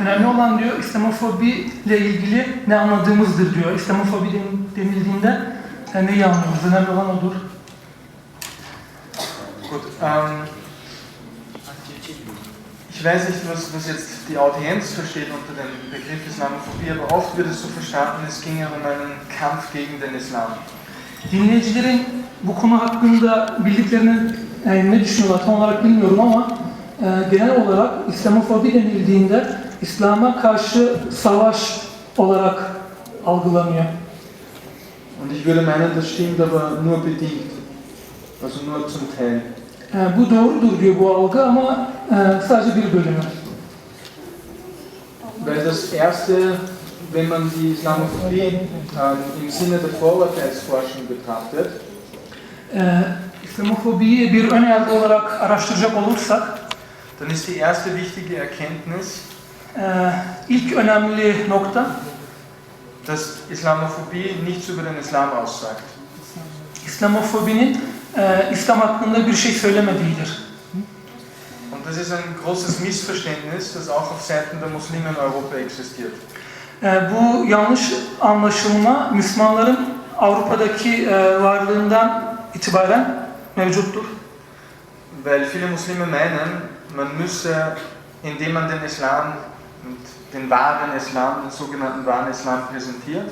Önemli olan diyor İslamofobi ile ilgili ne anladığımızdır diyor. İslamofobi den- denildiğinde e, neyi anlıyoruz? Önemli olan odur. Gut, ähm, ich weiß nicht, was, was jetzt die Audienz versteht unter dem Begriff Islamophobie, aber oft wird es so verstanden, es ginge um einen Kampf gegen den Islam. Dinleyicilerin bu konu hakkında bildiklerini e, ne düşünüyorlar tam olarak bilmiyorum ama e, genel olarak İslamofobi denildiğinde İslam'a karşı savaş olarak algılanıyor. Und ich würde meinen, das stimmt aber nur bedingt, also nur zum Teil. E, bu doğrudur diyor bu algı ama e, sadece bir bölümü. Weil das Erste, wenn man die Islamophobie ähm, im Sinne der Vorurteilsforschung betrachtet, E, İslamofobiyi bir ön yargı olarak araştıracak olursak dann ist die erste wichtige Erkenntnis, e, ilk önemli nokta dass Islamophobie nichts über den Islam aussagt. İslamofobinin e, İslam hakkında bir şey söylemediğidir. Und das ist ein großes Missverständnis, das auch auf Seiten der Muslime in Europa existiert. E, bu yanlış anlaşılma Müslümanların Avrupa'daki e, varlığından itibaren mevcuttur. Weil viele Muslime meinen, man müsse, indem man den Islam und den wahren Islam, den sogenannten wahren Islam präsentiert,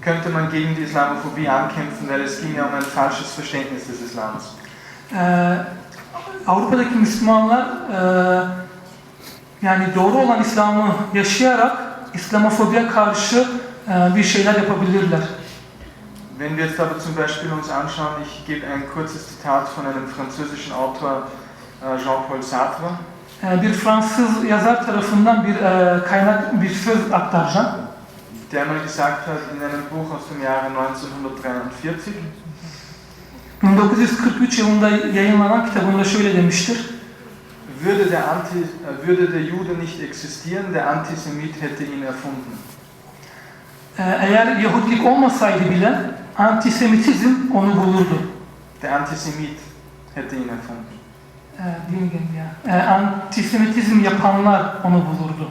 könnte man gegen die Islamophobie ankämpfen, weil es ging ja um ein falsches Verständnis des Islams. E, Avrupa'daki Müslümanlar e, yani doğru olan İslam'ı yaşayarak İslamofobiye karşı e, bir şeyler yapabilirler. Wenn wir jetzt aber zum Beispiel uns anschauen, ich gebe ein kurzes Zitat von einem französischen Autor, äh, Jean-Paul Sartre. E, bir Fransız yazar tarafından bir e, kaynak, bir söz aktaracağım. der einmal gesagt hat in einem Buch aus dem Jahre 1943, 1943 yılında yayınlanan kitabında şöyle demiştir. würde der, Anti, würde der Jude nicht existieren, der Antisemit hätte ihn erfunden. Ee, Eğer Yahudilik olmasaydı bile antisemitizm onu bulurdu. Der Antisemit hätte ihn erfunden. Gene ya? Ee, antisemitizm yapanlar onu bulurdu.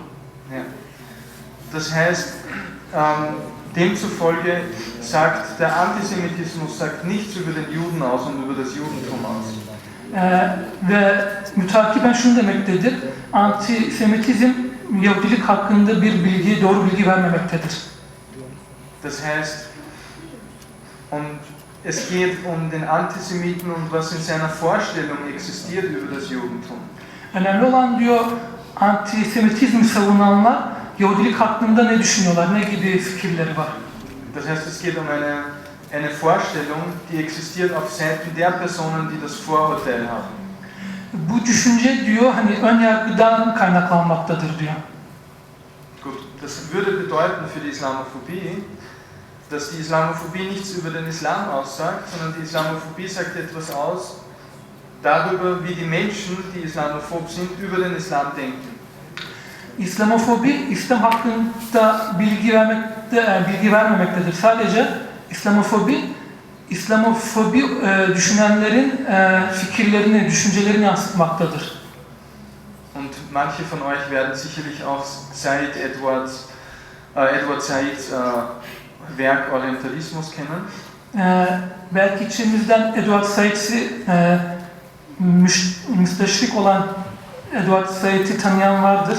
Ja. Das heißt, ähm, demzufolge sagt der Antisemitismus sagt nichts über den Juden aus und über das Judentum aus. Ee, ve mütakiben şunu demektedir. Antisemitizm Yahudilik hakkında bir bilgi, doğru bilgi vermemektedir. Das heißt, und es geht um den Antisemiten und was in seiner Vorstellung existiert über das Judentum. Önemli olan diyor antisemitizmi savunanlar Yahudilik hakkında ne düşünüyorlar, ne gibi fikirleri var. Das heißt, es geht um eine, eine Vorstellung, die existiert auf Seiten der Personen, die das Vorurteil haben. Bu düşünce diyor hani ön yargıdan kaynaklanmaktadır diyor. Gut, das würde bedeuten für die Islamophobie, dass die Islamophobie nichts über den Islam aussagt, sondern die Islamophobie sagt etwas aus darüber, wie die Menschen, die islamophob sind, über den Islam denken. İslamofobi İslam hakkında bilgi vermekte e, bilgi vermemektedir. Sadece İslamofobi İslamofobi e, düşünenlerin e, fikirlerini, düşüncelerini yansıtmaktadır. Und manche von euch werden sicherlich auch Said Edward, äh, Edward Said's äh, Werk Orientalismus kennen. E, belki içimizden Edward Said'i e, müş, müsteşrik olan Edward Said'i tanıyan vardır.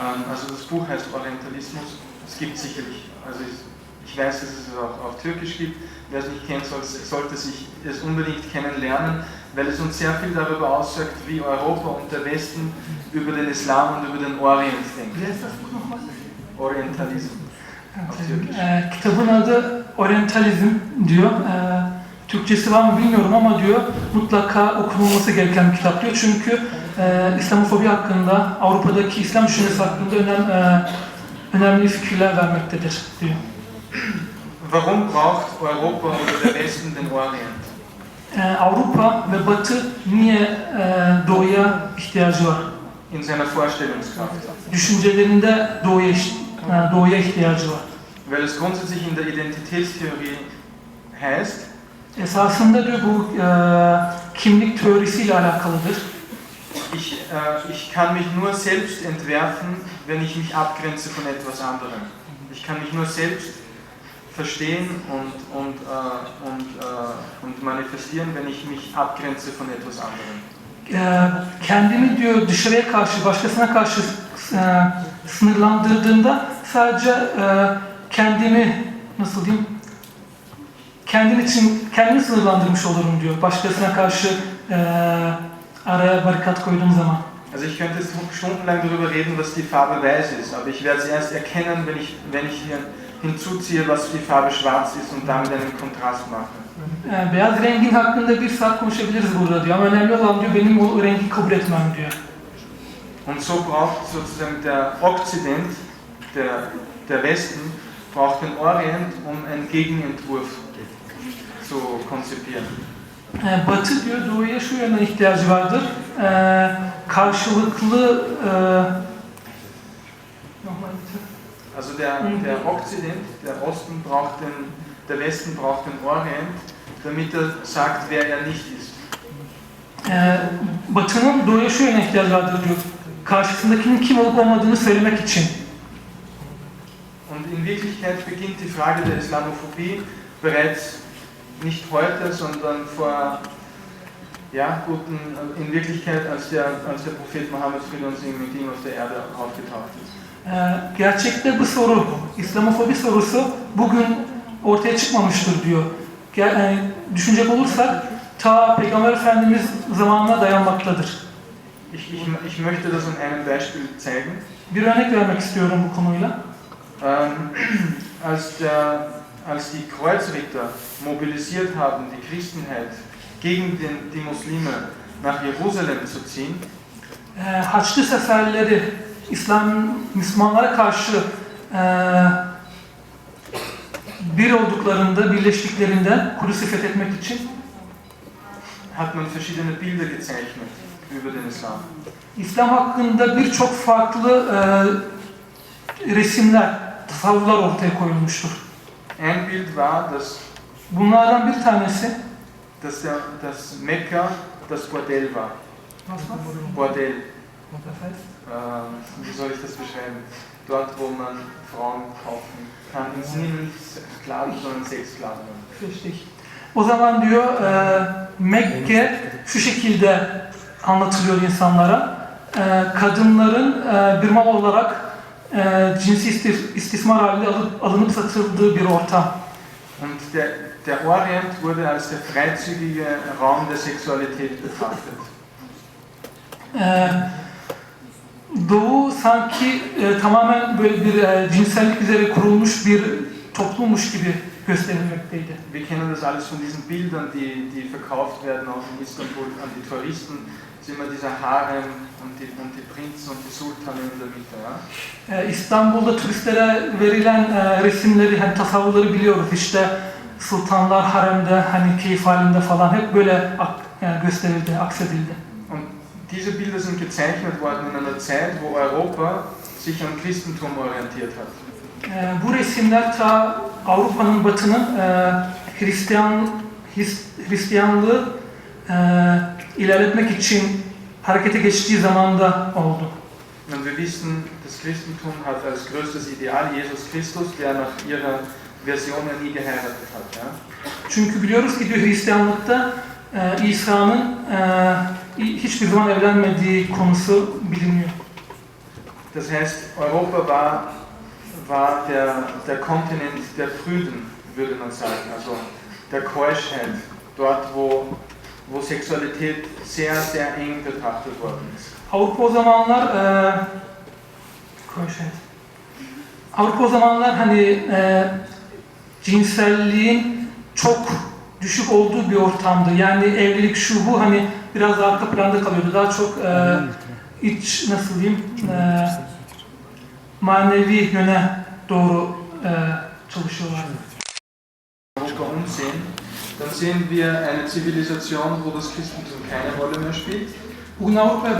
Ähm, also das Buch heißt Orientalismus. Es gibt sicherlich, also ich, ich weiß, dass es es auch auf Türkisch gibt. Wer es nicht kennt, soll, sollte sich es unbedingt kennenlernen, weil es uns sehr viel darüber aussagt, wie Europa und der Westen über den Islam und über den Orient denken. Orientalismus. Auf Türkisch. E, kitabın adı Orientalizm diyor. E, Türkçesi var mı bilmiyorum ama diyor mutlaka okunulması gereken bir kitap diyor. Çünkü e, İslamofobi hakkında, Avrupa'daki İslam düşüncesi hakkında önem, e, önemli fikirler vermektedir diyor. Warum braucht Europa oder der Westen den Orient? E, Avrupa ve Batı niye e, doğuya ihtiyacı var? In seiner Vorstellungskraft. Düşüncelerinde doğuya, ihtiyacı var. Weil es grundsätzlich in der Identitätstheorie heißt, Esasında diyor bu e, kimlik teorisiyle alakalıdır. ich äh, ich kann mich nur selbst entwerfen, wenn ich mich abgrenze von etwas anderem. Ich kann mich nur selbst verstehen und, und, äh, und, äh, und manifestieren, wenn ich mich abgrenze von etwas anderem. Kendini diyor dışarıya karşı, başkasına karşı sınırlandırdığında sadece e, kendimi nasıl diyeyim kendim için kendimi sınırlandırmış olurum diyor. Başkasına karşı e, araya barikat koyduğum zaman. Also ich könnte jetzt stundenlang darüber reden, was die Farbe weiß ist, aber ich werde sie erst erkennen, wenn ich, wenn ich hier hinzuziehe, was die Farbe schwarz ist und damit einen Kontrast mache. E, beyaz rengin hakkında bir saat konuşabiliriz burada diyor ama önemli olan diyor benim o rengi kabul etmem diyor. Und so braucht sozusagen der Okzident, der, der Westen, braucht den Orient, um einen Gegenentwurf zu konzipieren. E, Batı diyor doğuya şu yönden ihtiyacı vardır. E, karşılıklı e. Also der, der Okzident, der Osten braucht den, der Westen braucht den Orient, damit er sagt, wer er nicht ist. Ee, Batı'nın doğuya şu yöne ihtiyacı vardır diyor. Karşısındakinin kim olup olmadığını söylemek için. Wirklichkeit beginnt die Frage der Islamophobie bereits nicht heute, sondern vor, ja, guten, in Wirklichkeit, als der, als der Prophet Mohammed Friede und Segen mit ihm auf der Erde aufgetaucht ist. Ee, gerçekte bu soru, İslamofobi sorusu bugün ortaya çıkmamıştır diyor. E, düşünecek olursak ta Peygamber Efendimiz zamanına dayanmaktadır. Ich, ich, ich möchte das an einem Beispiel zeigen. Bir örnek vermek istiyorum bu konuyla. Ähm, als, der, als die Kreuzritter mobilisiert haben, die Christenheit gegen den, die Muslime nach Jerusalem zu ziehen, Ee, Haçlı seferleri İslam Müslümanlara karşı e, bir olduklarında, birleştiklerinde Kudüs'ü fethetmek için hat man verschiedene Bilder gezeichnet über den Islam. İslam hakkında birçok farklı e, resimler, tasavvurlar ortaya koyulmuştur. Ein Bild war, Bunlardan bir tanesi dass, der, dass Mekka das Bordell war. Bordell. Ähm, wie soll ich das beschreiben? Dort, wo man Frauen kaufen kann. Es sind nicht Sklaven, sondern Sexsklaven. Richtig. O zaman diyor e, Mekke şu şekilde anlatılıyor insanlara. E, kadınların e, bir mal olarak e, cinsi istismar halinde alınıp satıldığı bir ortam. Und der, der Orient wurde als der freizügige Raum der Sexualität betrachtet. Ee, Doğu sanki e, tamamen böyle bir e, cinsellik üzere kurulmuş bir toplummuş gibi gösterilmekteydi. Wir kennen das alles von diesen Bildern, die, die verkauft werden auch in Istanbul an die Touristen. İmmer dieser Harem und die, und die Prinzen und die Sultane in der Mitte. Ja? Ee, İstanbul'da turistlere verilen e, resimleri, hani tasavvurları biliyoruz. İşte sultanlar haremde, hani keyif halinde falan hep böyle ak, yani gösterildi, aksedildi. Und diese Bilder sind gezeichnet worden in einer Zeit, wo Europa sich am Christentum orientiert hat. Ee, bu resimler ta Avrupa'nın, Batı'nın e, Hristiyan, Hristiyanlığı e, ilerletmek için harekete geçtiği zamanda oldu. Und wir wissen, das Christentum hat als größtes Ideal Jesus Christus, der nach ihrer Version nie geheiratet hat. Ja? Çünkü biliyoruz ki diyor Hristiyanlıkta e, İsa'nın e, hiçbir zaman evlenmediği konusu biliniyor. Das heißt, Europa war, war der, der Kontinent der Brüden, würde man sagen, also der Keuschheit, dort wo, wo Sexualität sehr, sehr eng betrachtet worden ist. Avrupa o zamanlar e, şey. Avrupa o zamanlar hani e, cinselliğin çok düşük olduğu bir ortamdı. Yani evlilik şu bu hani biraz daha arka planda kalıyordu. Daha çok e, iç nasıl diyeyim e, manevi yöne doğru e, çalışıyorlardı. Umsehen, dann sehen wir eine Zivilisation, wo das Christentum keine Rolle mehr spielt. Bugün Avrupa'ya